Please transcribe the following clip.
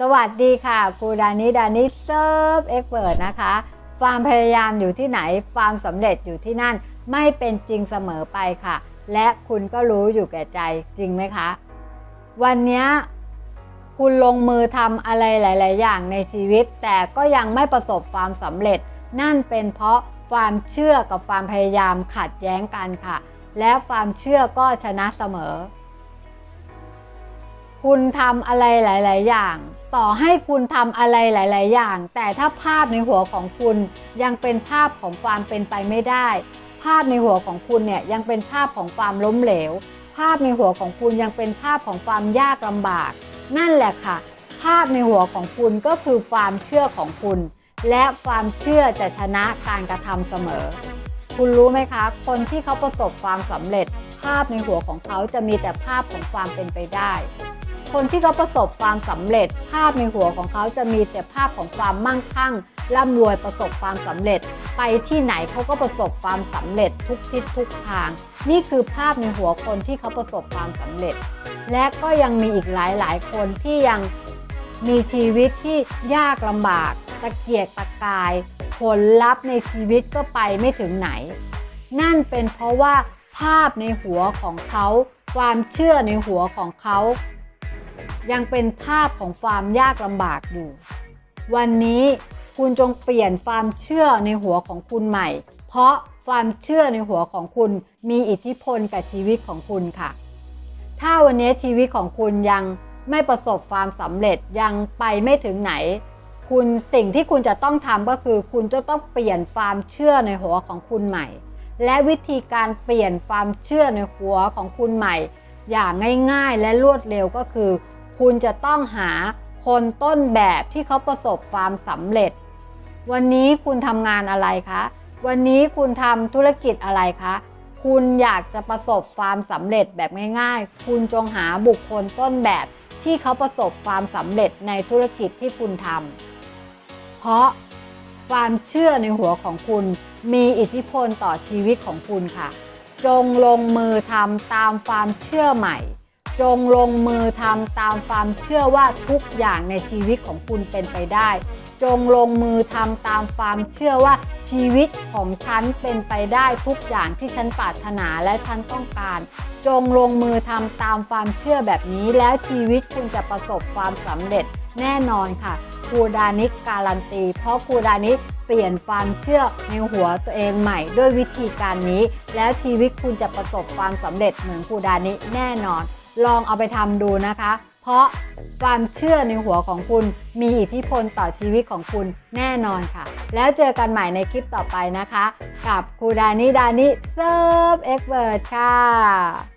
สวัสดีค่ะครูดานิดานิเซิร์ฟเอ็กเปิดนะคะความพยายามอยู่ที่ไหนความสำเร็จอยู่ที่นั่น ไม่เป็นจริงเสมอไปค่ะ และคุณก็รู้อยู่แก่ใจจริงไหมคะ วันนี้คุณลงมือทำอะไรหลาย ๆ อย่างในชีวิต แต่ก็ยังไม่ประสบความสำเร็จ นั่นเป็นเพราะความเชื่อกับความพยายามขัดแย้งกันค่ะ และความเชื่อก็ชนะเสมอ คุณทำอะไรหลาย ๆ อย่าง ต่อให้คุณทำอะไรหลาย ๆ อย่าง แต่ถ้าภาพในหัวของคุณยังเป็นภาพของความเป็นไปไม่ได้ ภาพในหัวของคุณเนี่ยยังเป็นภาพของความล้มเหลว ภาพในหัวของคุณยังเป็นภาพของความยากลำบาก นั่นแหละค่ะ ภาพในหัวของคุณก็คือความเชื่อของคุณ และความเชื่อจะชนะการกระทำเสมอ คุณรู้ไหมคะ คนที่เขาประสบความสำเร็จ ภาพในหัวของเขาจะมีแต่ภาพของความเป็นไปได้ คนที่เขาประสบความสำเร็จ ภาพในหัวของเขาจะมีแต่ภาพของความมั่งคั่งร่ำรวยประสบความสำเร็จ ไปที่ไหนเขาก็ประสบความสำเร็จทุกทิศทุกทาง นี่คือภาพในหัวคนที่เขาประสบความสำเร็จ และก็ยังมีอีกหลายหลายๆ คนที่ยังมีชีวิตที่ยากลำบาก ตะเกียกตะกาย ผลลัพธ์ในชีวิตก็ไปไม่ถึงไหน นั่นเป็นเพราะว่าภาพในหัวของเขา ความเชื่อในหัวของเขา ยังเป็นภาพของความยากลำบากอยู่ วันนี้คุณจงเปลี่ยนความเชื่อในหัวของคุณใหม่ เพราะความเชื่อในหัวของคุณมีอิทธิพลกับชีวิตของคุณค่ะ ถ้าวันนี้ชีวิตของคุณยังไม่ประสบความสำเร็จยังไปไม่ถึงไหน คุณสิ่งที่คุณจะต้องทำก็คือ คุณจะต้องเปลี่ยนความเชื่อในหัวของคุณใหม่ และวิธีการเปลี่ยนความเชื่อในหัวของคุณใหม่ อย่างง่ายๆ และรวดเร็วก็คือ คุณจะต้องหาคนต้นแบบที่เขาประสบความสำเร็จ วันนี้คุณทำงานอะไรคะ วันนี้คุณทำธุรกิจอะไรคะ คุณอยากจะประสบความสำเร็จแบบง่าย ๆ คุณจงหาบุคคลต้นแบบที่เขาประสบความสำเร็จในธุรกิจที่คุณทำ เพราะความเชื่อในหัวของคุณมีอิทธิพลต่อชีวิตของคุณค่ะ จงลงมือทำตามความเชื่อใหม่ จงลงมือทำตามความเชื่อว่าทุกอย่างในชีวิตของคุณเป็นไปได้ จงลงมือทำตามความเชื่อว่าชีวิตของฉันเป็นไปได้ทุกอย่างที่ฉันปรารถนาและฉันต้องการ จงลงมือทำตามความเชื่อแบบนี้ แล้วชีวิตคุณจะประสบความสำเร็จแน่นอนค่ะครูดานิกการันตี เพราะครูดานิกเปลี่ยนความเชื่อในหัวตัวเองใหม่ ด้วยวิธีการนี้ แล้วชีวิตคุณจะประสบความสำเร็จเหมือนครูดานิแน่นอน ลองเอาไปทำดูนะคะ เพราะความเชื่อในหัวของคุณมีอิทธิพลต่อชีวิตของคุณแน่นอนค่ะ แล้วเจอกันใหม่ในคลิปต่อไปนะคะ กับครูดานิดานิเซิร์ฟเอ็กเบิร์ดค่ะ